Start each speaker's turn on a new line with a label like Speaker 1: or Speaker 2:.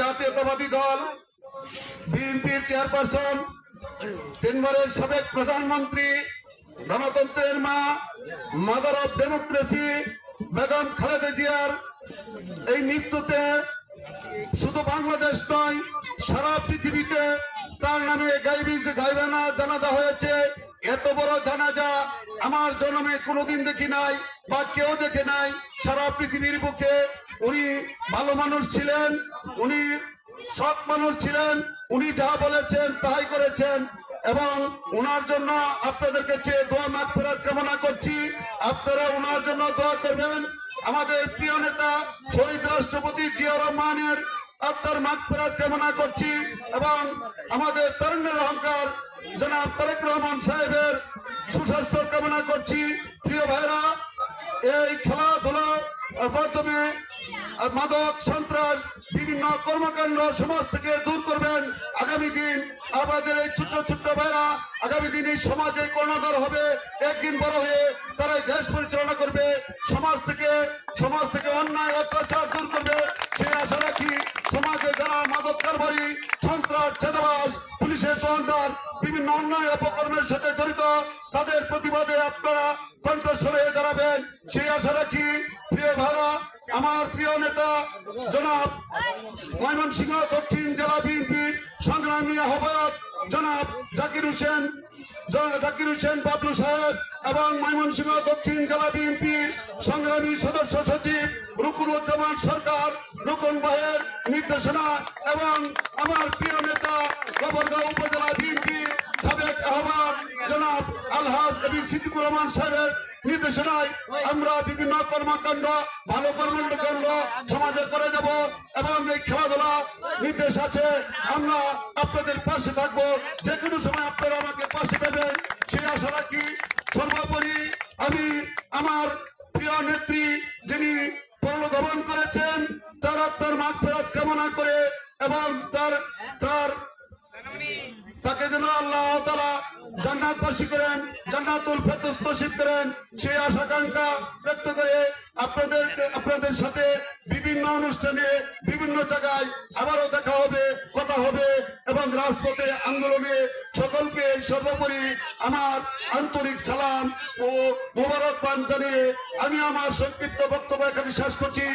Speaker 1: জাতীয়তাবাদী দল, বিএনপির চেয়ারপারসন তিনবারের সাবেক প্রধানমন্ত্রী, গণতন্ত্রের মা, mother of democracy, Begum Khaleda জিয়ার এই মৃত্যুতে শুধু বাংলাদেশ নয়, সারা পৃথিবীতে তার নামে গাইবি গাইবানা জানাজা হয়েছে। এত বড় জানাজা আমার জন্মে কোনোদিন দেখি নাই বা কেউ দেখে নাই। সারা পৃথিবীর বুকে উনি ভালো মানুষ ছিলেন, উনি সৎ মানুষ ছিলেন, উনি যা বলেছেন তাই করেছেন এবং ওনার জন্য আপনাদেরকে চেয়ে দোয়া মাগফিরাত কামনা করছি। আপনারা ওনার জন্য দোয়া করবেন। আমাদের প্রিয় নেতা শহীদ রাষ্ট্রপতি জিয়া রহমানের আপনার মাগফিরাত কামনা করছি এবং আমাদের তরুণের অহংকার জনাব তারেক রহমান সাহেবের সুস্বাস্থ্য কামনা করছি। প্রিয় ভাইরা, এই খেলাধুলার মাধ্যমে মাদক, সন্ত্রাস, বিভিন্ন কর্মকাণ্ড সমাজ থেকে দূর করবেন। আগামী দিন আমাদের এই ছোট্ট ছোট্ট ভাইরা, আগামী দিন এই সমাজে কর্ণধার হবে। একদিন বড় হয়ে তারা দেশ পরিচালনা করবে। সমাজ থেকে সমাজ থেকে অন্যায়, অত্যাচার দূর করবে। সেই আশা রাখি সমাজে যারা মাদক কারবারি, সন্ত্রাস ছেদাবাস পুলিশের দোকানদার বিভিন্ন অন্যায় অপকর্মের সাথে জড়িত, তাদের প্রতিবাদে আপনারা কণ্ঠস্বর দাঁড়াবেন। সেই আশা রাখি প্রিয় ভাড়া আমার প্রিয় নেতা, জনাব ময়মনসিংহ দক্ষিণ জেলা বিএনপির সংগ্রামী আহ্বায়ক জনাব জাকির হোসেন জাকির হোসেন বাবলু সাহেব এবং ময়মনসিংহ দক্ষিণ জেলা বিএনপির সংগ্রামী সদস্য সচিব রুকুনুজ্জামান সরকার, রুকন ভাইয়ের নির্দেশনা এবং আমার আলহাজ কবি সিদ্দিকুর রহমান সাহেবের নির্দেশনায় আমরা বিভিন্ন কর্মকাণ্ড ভালো কর্মকাণ্ড সমাজে করে যাব এবং এই খেলাধুলা নির্দেশ আছে। আমরা আপনাদের পাশে থাকব। যে কোনো সময় আপনারা আমাকে পাশে দেবেন সেই আশা রাখি। সর্বোপরি আমি আমার প্রিয় নেত্রী যিনি পরলোগমন করেছেন তার আত্মার মাগ ফেরত কামনা করে এবং তাকে যেন আল্লাহ তালা করেন, জান্নাতুল ফেরদৌস করেন, সেই আশাকাঙ্ক্ষা ব্যক্ত করে আপনাদের আপনাদের সাথে বিভিন্ন অনুষ্ঠানে, বিভিন্ন জায়গায় আবারও দেখা হবে, কথা হবে এবং রাজপথে আন্দোলনে সকলকে সর্বোপরি আমার আন্তরিক সালাম ও মোবারকবাদ জানিয়ে আমি আমার সংক্ষিপ্ত বক্তব্য এখানে শেষ করছি।